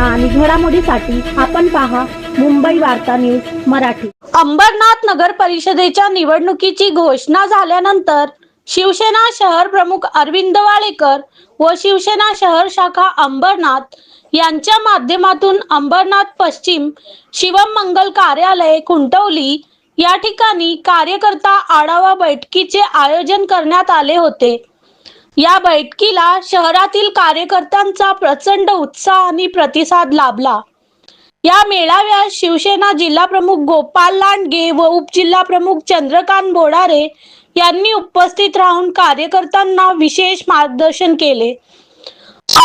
बातम्या आणि घडामोडीसाठी आपण पहा मुंबई वार्ता न्यूज मराठी. अंबरनाथ नगर परिषदेच्या निवडणुकीची घोषणा झाल्यानंतर शिवसेना शहर प्रमुख अरविंद वाळेकर व शिवसेना शहर शाखा अंबरनाथ यांच्या माध्यमातून अंबरनाथ पश्चिम शिवम मंगल कार्यालय खुंटवली. या ठिकाणी कार्यकर्ता आढावा बैठकीचे आयोजन करण्यात आले होते. या बैठकीला शहरातील कार्यकर्त्यांचा प्रचंड उत्साह आणि प्रतिसाद लाभला. या मेळाव्यात शिवसेना जिल्हा प्रमुख गोपाल लांडगे व उपजिल्हा प्रमुख चंद्रकांत बोडारे यांनी उपस्थित राहून कार्यकर्त्यांना विशेष मार्गदर्शन केले.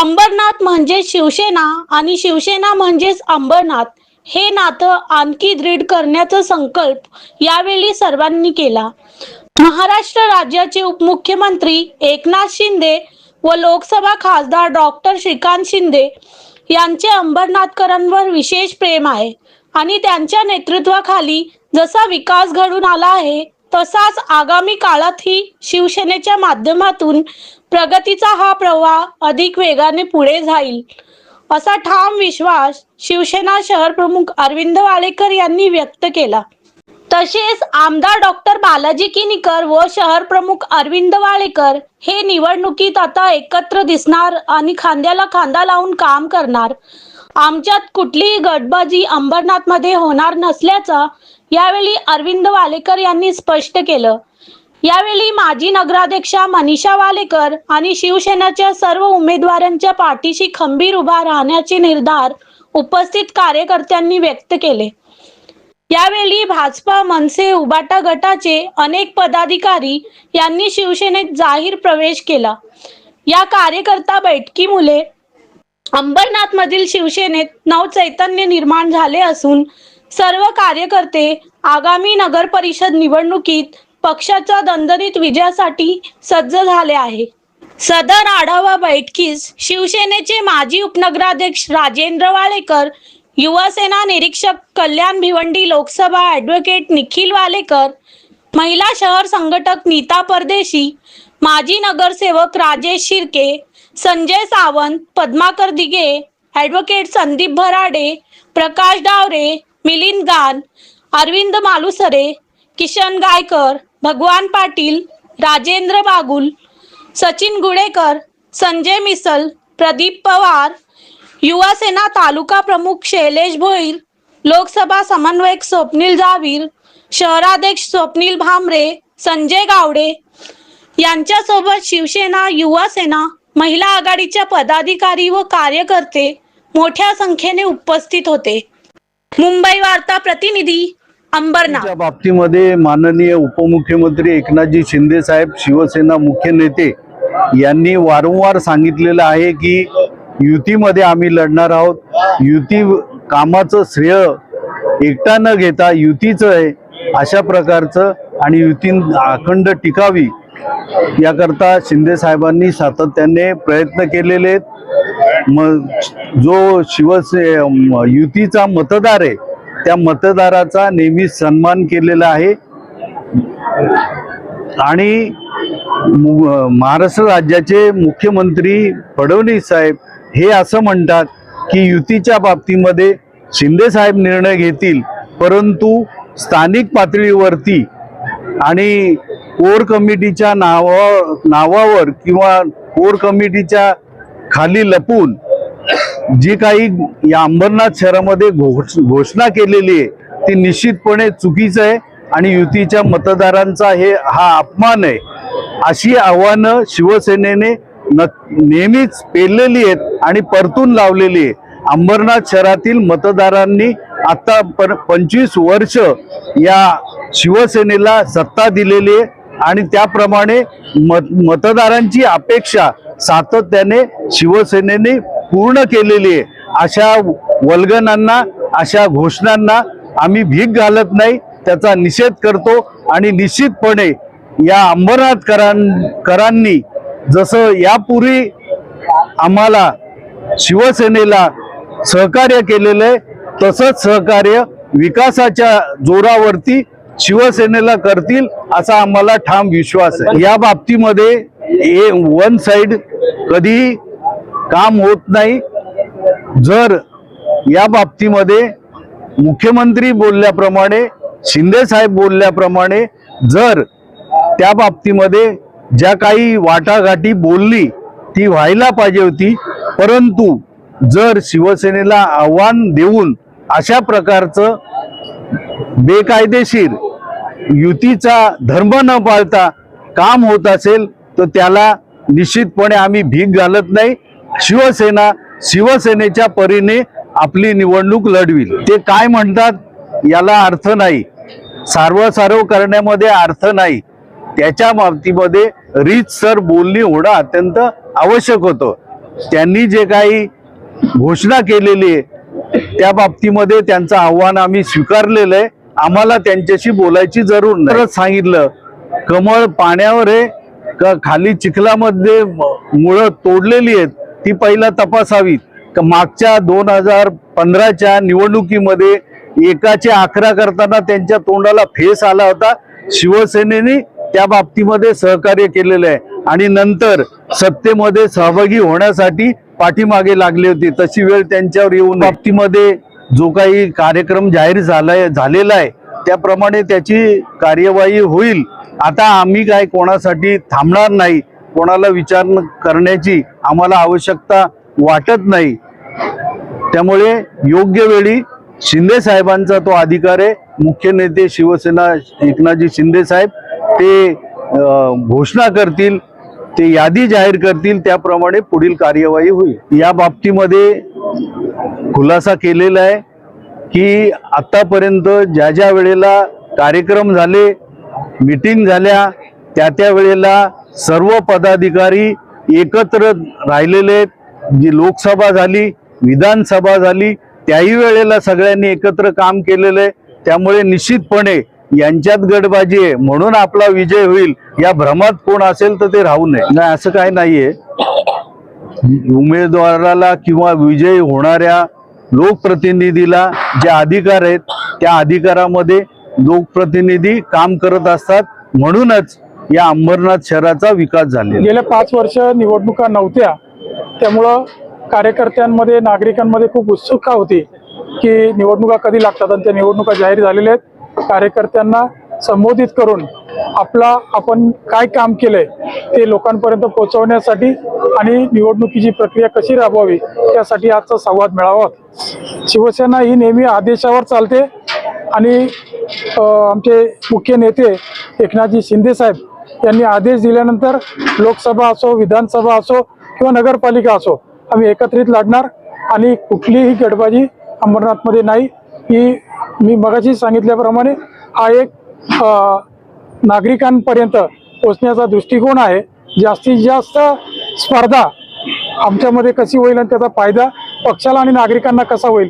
अंबरनाथ म्हणजे शिवसेना आणि शिवसेना म्हणजेच अंबरनाथ हे नातं आणखी दृढ करण्याचा संकल्प यावेळी सर्वांनी केला. महाराष्ट्र राज्याचे उपमुख्यमंत्री एकनाथ शिंदे व लोकसभा खासदार डॉक्टर श्रीकांत शिंदे यांचे अंबरनाथकरांवर विशेष प्रेम आहे. आणि त्यांच्या नेतृत्वाखाली जसा विकास घडून आला आहे तसाच आगामी काळातही शिवसेनेच्या माध्यमातून प्रगतीचा हा प्रवाह अधिक वेगाने पुढे जाईल असा ठाम विश्वास शिवसेना शहर प्रमुख अरविंद वाळेकर यांनी व्यक्त केला. तसेच आमदार डॉक्टर बालाजी किनीकर व शहर प्रमुख अरविंद वाळेकर हे निवडणुकीत आता एकत्र दिसणार आणि खांद्याला खांदा लावून काम करणार. आमच्यात कुठलीही गटबाजी अंबरनाथमध्ये होणार नसल्याचं यावेळी अरविंद वालेकर यांनी स्पष्ट केलं. यावेळी माजी नगराध्यक्षा मनीषा वालेकर आणि शिवसेनेच्या सर्व उमेदवारांच्या पाठीशी खंबीर उभा राहण्याचे निर्धार उपस्थित कार्यकर्त्यांनी व्यक्त केले. यावेळी भाजपा मनसे उबाटा गटाचे अनेक पदाधिकारी यांनी शिवसेनेत जाहीर प्रवेश केला. या कार्यकर्ता बैठकीमुळे अंबरनाथ मधील शिवसेनेत नवचैतन्य निर्माण झाले असून सर्व कार्यकर्ते आगामी नगर परिषद निवडणुकीत पक्षाच्या दणदणीत विजयासाठी सज्ज झाले आहे. सदर आढावा बैठकीस शिवसेनेचे माजी उपनगराध्यक्ष राजेंद्र वाळेकर युवासेना निरीक्षक कल्याण भिवंडी लोकसभा ॲडव्होकेट निखिल वालेकर महिला शहर संघटक नीता परदेशी माजी नगरसेवक राजेश शिर्के संजय सावंत पद्माकर दिगे ॲडव्होकेट संदीप भराडे प्रकाश डावरे मिलिंद गान अरविंद मालुसरे किशन गायकर भगवान पाटील राजेंद्र बागुल सचिन गुडेकर संजय मिसल प्रदीप पवार युवासेना तालुका प्रमुख शैलेश भोईर लोकसभा समन्वयक स्वप्नील जावीर शहराध्यक्ष स्वप्नील भामरे संजय गावडे यांच्यासोबत शिवसेना युवासेना महिला आघाडीच्या पदाधिकारी व कार्यकर्ते मोठ्या संख्येने उपस्थित होते. मुंबई वार्ता प्रतिनिधी अंबरनाथ. बाबतीमध्ये माननीय उपमुख्यमंत्री एकनाथजी शिंदे साहेब शिवसेना मुख्य नेते यांनी वारंवार सांगितलेलं आहे की युतीमध्ये आम्ही लढणार आहोत. युती कामाचं श्रेय एकटा न घेता युतीचं आहे अशा प्रकारचं आणि युती अखंड टिकावी याकरता शिंदे साहेबांनी सातत्याने प्रयत्न केलेले आहेत. मग जो शिवसे युतीचा मतदार आहे त्या मतदाराचा नेहमी सन्मान केलेला आहे. आणि महाराष्ट्र राज्याचे मुख्यमंत्री फडणवीस साहेब हे असं म्हणतात की युतीच्या बाबतीमध्ये शिंदेसाहेब निर्णय घेतील परंतु स्थानिक पातळीवरती आणि कोर कमिटीच्या नावा नावावर किंवा कोर कमिटीच्या खाली लपून जी काही या अंबरनाथ शहरामध्ये घोष घोषणा केलेली आहे ती निश्चितपणे चुकीचं आहे आणि युतीच्या मतदारांचा हे हा अपमान आहे. अशी आव्हानं शिवसेनेने न नेहमीच पेरलेली आहेत आणि परतून लावलेली आहे. अंबरनाथ शहरातील मतदारांनी आता पर पंचवीस वर्ष या शिवसेनेला सत्ता दिलेली आहे आणि त्याप्रमाणे मत मतदारांची अपेक्षा सातत्याने शिवसेनेने पूर्ण केलेली आहे. अशा वल्गनांना अशा घोषणांना आम्ही भीक घालत नाही त्याचा निषेध करतो आणि निश्चितपणे या अंबरनाथकरां करांनी जसं यापूर्वी आम्हाला शिवसेनेला सहकार्य केलेलं आहे तसंच सहकार्य विकासाच्या जोरावरती शिवसेनेला करतील असा आम्हाला ठाम विश्वास आहे. या बाबतीमध्ये ए वन साइड कधीही काम होत नाही. जर या बाबतीमध्ये मुख्यमंत्री बोलल्याप्रमाणे शिंदे साहेब बोलल्याप्रमाणे जर त्या बाबतीमध्ये ज्या काही वाटाघाटी बोलली ती व्हायला पाहिजे होती. परंतु जर शिवसेनेला आव्हान देऊन अशा प्रकारचं बेकायदेशीर युतीचा धर्म न पाळता काम होत असेल तर त्याला निश्चितपणे आम्ही भीक घालत नाही. शिवसेना शिवसेनेच्या परीने आपली निवडणूक लढवी ते काय म्हणतात याला अर्थ नाही. सार्वसार्व करण्यामध्ये अर्थ नाही. त्याच्या बाबतीमध्ये रीतसर बोलणी होणं अत्यंत आवश्यक होतं. त्यांनी जे काही घोषणा केलेली आहे त्या बाबतीमध्ये त्यांचं आव्हान आम्ही स्वीकारलेलं आहे. आम्हाला त्यांच्याशी बोलायची जरूर नाही. सांगितलं. कमळ पाण्यावर आहे का खाली चिखलामध्ये मुळं तोडलेली आहेत ती पहिला तपासावीत. का मागच्या दोन हजार पंधराच्या निवडणुकीमध्ये एकाचे अकरा करताना त्यांच्या तोंडाला फेस आला होता. शिवसेनेने त्या बाबतीमध्ये सहकार्य केलेलं आहे. आणि नंतर सत्तेमध्ये सहभागी होण्यासाठी पाठीमागे लागले होते. तशी वेळ त्यांच्यावर येऊन बाबतीमध्ये जो काही कार्यक्रम जाहीर झालाय झालेला आहे त्याप्रमाणे त्याची कार्यवाही होईल. आता आम्ही काय कोणासाठी थांबणार नाही कोणाला विचार करण्याची आम्हाला आवश्यकता वाटत नाही. त्यामुळे योग्य वेळी शिंदे साहेबांचा तो अधिकार आहे. मुख्य नेते शिवसेना एकनाथजी शिंदे साहेब ते घोषणा करतील ते यादी जाहीर करतील त्याप्रमाणे पुढील कार्यवाही होईल. या बाबतीमध्ये खुलासा केलेला आहे की आतापर्यंत ज्या ज्या वेळेला कार्यक्रम झाले मीटिंग झाल्या त्या त्या वेळेला सर्व पदाधिकारी एकत्र राहिलेले आहेत. जी लोकसभा झाली विधानसभा झाली त्याही वेळेला सगळ्यांनी एकत्र काम केलेलं आहे. त्यामुळे निश्चितपणे यांच्यात गडबाजी आहे. म्हणून आपला विजय होईल. या भ्रमात कोण असेल तर ते राहू नये. नाही असं काय नाहीये. उमेदवाराला किंवा विजयी होणाऱ्या लोकप्रतिनिधीला जे अधिकार आहेत त्या अधिकारामध्ये लोकप्रतिनिधी काम करत असतात. म्हणूनच या अंबरनाथ शहराचा विकास झाले गेल्या पाच वर्ष निवडणुका नव्हत्या. त्यामुळं कार्यकर्त्यांमध्ये नागरिकांमध्ये खूप उत्सुकता होती की निवडणुका कधी लागतात आणि त्या निवडणुका जाहीर झालेल्या आहेत. कार्यकर्त्यांना संबोधित करून आपला आपण काय काम केलंय ते लोकांपर्यंत पोहोचवण्यासाठी आणि निवडणुकीची प्रक्रिया कशी राबवावी यासाठी आजचा संवाद मिळावा होता. शिवसेना ही नेहमी आदेशावर चालते आणि आमचे मुख्य नेते एकनाथजी शिंदेसाहेब यांनी आदेश दिल्यानंतर लोकसभा असो विधानसभा असो किंवा नगरपालिका असो आम्ही एकत्रित लढणार आणि कुठलीही गडबाजी अंबरनाथमध्ये नाही ही मी मगाशी सांगितल्याप्रमाणे हा एक नागरिकांपर्यंत पोचण्याचा दृष्टिकोन आहे. जास्तीत जास्त स्पर्धा आमच्यामध्ये कशी होईल आणि त्याचा फायदा पक्षाला आणि नागरिकांना कसा होईल